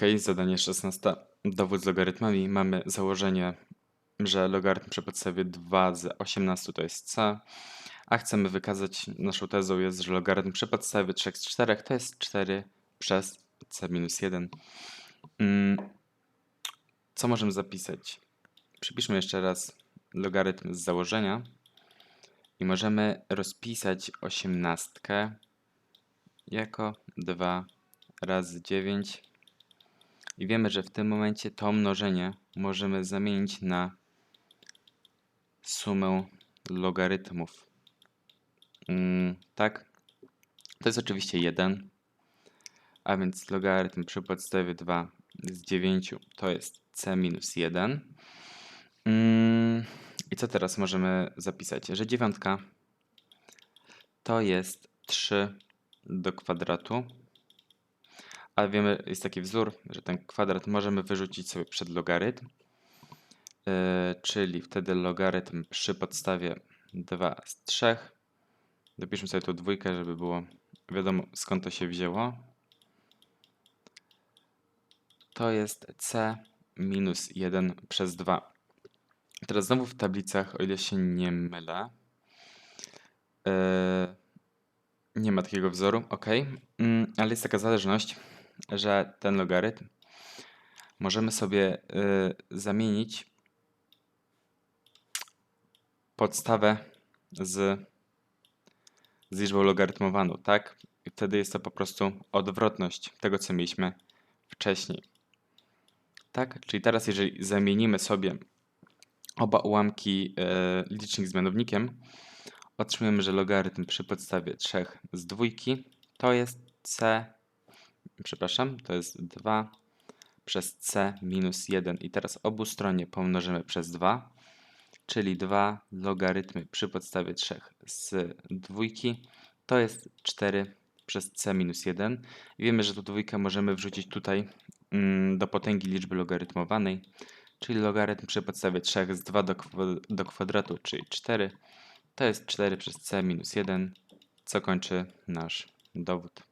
Ok, zadanie 16. Dowód z logarytmami. Mamy założenie, że logarytm przy podstawie 2 z 18 to jest c, a chcemy wykazać, naszą tezą jest, że logarytm przy podstawie 3 z 4 to jest 4 przez c minus 1. Mm, Co możemy zapisać? Przypiszmy jeszcze raz logarytm z założenia i możemy rozpisać osiemnastkę jako 2 razy 9 i wiemy, że w tym momencie to mnożenie możemy zamienić na sumę logarytmów. Mm, tak? To jest oczywiście 1, a więc logarytm przy podstawie 2 z 9 to jest c minus 1. Mm, I co teraz możemy zapisać? Że dziewiątka to jest 3 do kwadratu. Ale wiemy, jest taki wzór, że ten kwadrat możemy wyrzucić sobie przed logarytm. Yy, czyli wtedy logarytm przy podstawie 2 z 3. Dopiszmy sobie tu dwójkę, żeby było wiadomo skąd to się wzięło. To jest c minus 1 przez 2. Teraz znowu w tablicach, o ile się nie mylę, yy, nie ma takiego wzoru, ok, mm, ale jest taka zależność, że ten logarytm możemy sobie y, zamienić podstawę z, z liczbą logarytmowaną, tak? I wtedy jest to po prostu odwrotność tego, co mieliśmy wcześniej. Tak? Czyli teraz, jeżeli zamienimy sobie oba ułamki y, licznik z mianownikiem, otrzymujemy, że logarytm przy podstawie 3 z dwójki to jest c, przepraszam, to jest 2 przez c minus 1 i teraz obu stronie pomnożymy przez 2, czyli 2 logarytmy przy podstawie 3 z dwójki. To jest 4 przez c minus 1 i wiemy, że tu dwójkę możemy wrzucić tutaj mm, do potęgi liczby logarytmowanej, czyli logarytm przy podstawie 3 z 2 do, do kwadratu, czyli 4 to jest 4 przez c minus 1, co kończy nasz dowód.